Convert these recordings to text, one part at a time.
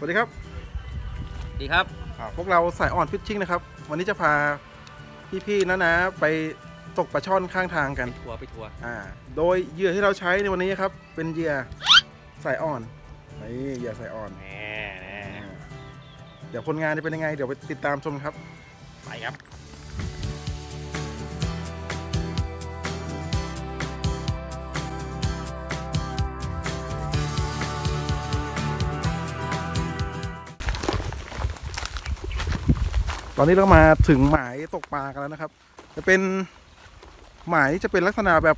วัสดีครับดีครับอ่าพวกเราสายอ่อนฟิชชิ่งนะครับ วันนี้จะพาพี่ๆนะนะไปตกปลาช่อนข้างทางกันทัวร์ไปทัวร์อ่าโดยเหยื่อที่เราใช้ในวันนี้ครับ เป็นเหยื่อสายอ่อนนี่เหยื่อสายอ่อน แน่แน่อ่าเดี๋ยวผลงานจะเป็นยังไง เดี๋ยวไปติดตามชมครับ ไปครับ อนนี้เรามาถึงหมายตกปลากันแล้วนะครับ จะเป็นหมายจะเป็นลักษณะแบบ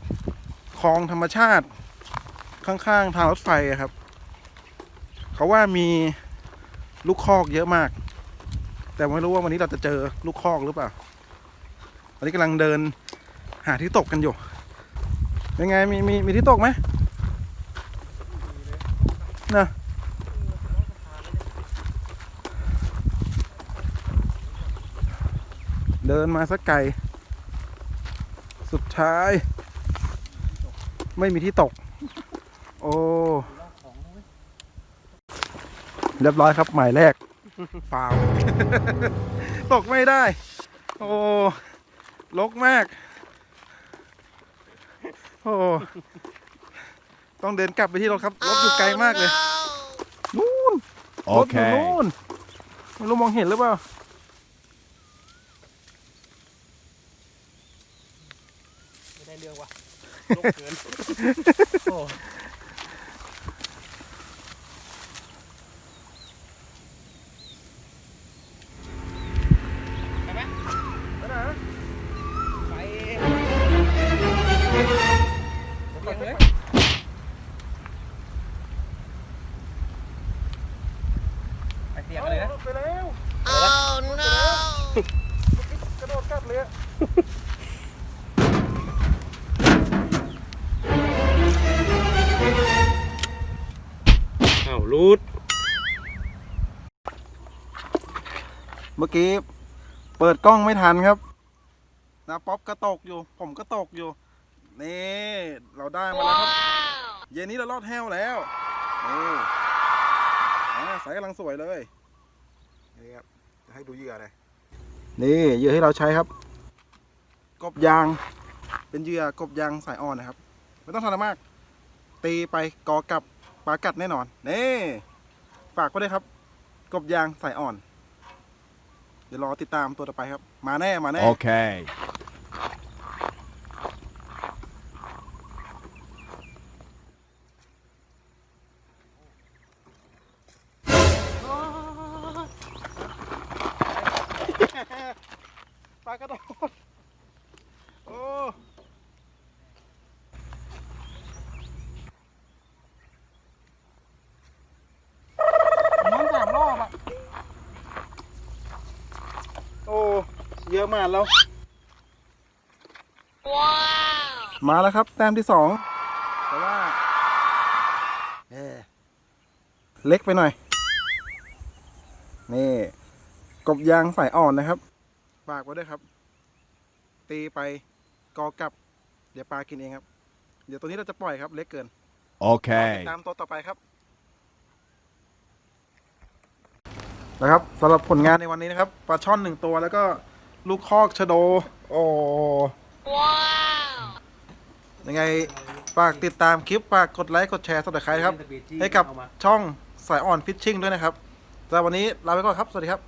คลองธรรมชาติข้างๆทางรถไฟครับ เขาว่ามีลูกคอกเยอะมาก แต่ไม่รู้ว่าวันนี้เราจะเจอลูกคอกหรือเปล่าตอนนี้กำลังเดินหาที่ตกกันอยู่ยังไงมีมีมีที่ตกไหม เดินมาสักไกล สุดท้าย ไม่มีที่ตก โอ้ เรียบร้อยครับ หมายแรกฟาวตกไม่ได้ โอ้ลกมาก โอ้ต้องเดินกลับไปที่รถครับ รถอยู่ไกลมากเลย นู่นรถอยู่นู่นไม่รู้มองเห็นหรือเปล่า ไม่ได้เรื่องว่ะโลกเกินโอ้ไปไหมไปไหนไปเลี้ยงเลยไปเสียงกันเลยนะไปแล้ว Oh no! กระโดดกัดเลย รูดเมื่อกี้เปิดกล้องไม่ทันครับนาป๊อปก็ตกอยู่ ผมก็ตกอยู่ นี่ เราได้มาแล้วครับ เย็นนี้เราลอดแห้วแล้วนี่สายกำลังสวยเลยนี่ครับจะให้ดูเหยื่อเลยนี่เหยื่อที่เราใช้ครับ กบยาง เป็นเหยื่อกบยางสายอ่อนนะครับ ไม่ต้องทำอะไรมาก ตีไปกอกลับ ปลากัดแน่นอนนี่ฝากไว้ด้วยครับ กบยางสายอ่อน เดี๋ยวรอติดตามตัวต่อไปครับ มาแน่มาแน่ Okay. ปลากระโดดโอ้น้องสามรอบอะ โอ้ เยอะมากแล้วมาแล้วครับ แต้มที่สองแต่ว่าเอ่อเล็กไปหน่อย นี่ กบยางสายอ่อนนะครับฝากไว้ด้วยครับ ตีไปกอกลับ เดี๋ยวปลากินเองครับ เดี๋ยวตัวนี้เราจะปล่อยครับ เล็กเกิน Okay. ตามตัวต่อไปครับนะครับสำหรับผลงานในวันนี้นะครับปลาช่อนหนึ่งตัวแล้วก็ ลูกคอกชะโด โอ้ยังไงฝากติดตามคลิปฝากกดไลค์กดแชร์สับสไครต์ครับ ให้กับช่องสายอ่อนฟิชชิ่งด้วยนะครับแต่วันนี้ลาไปก่อนครับ สวัสดีครับ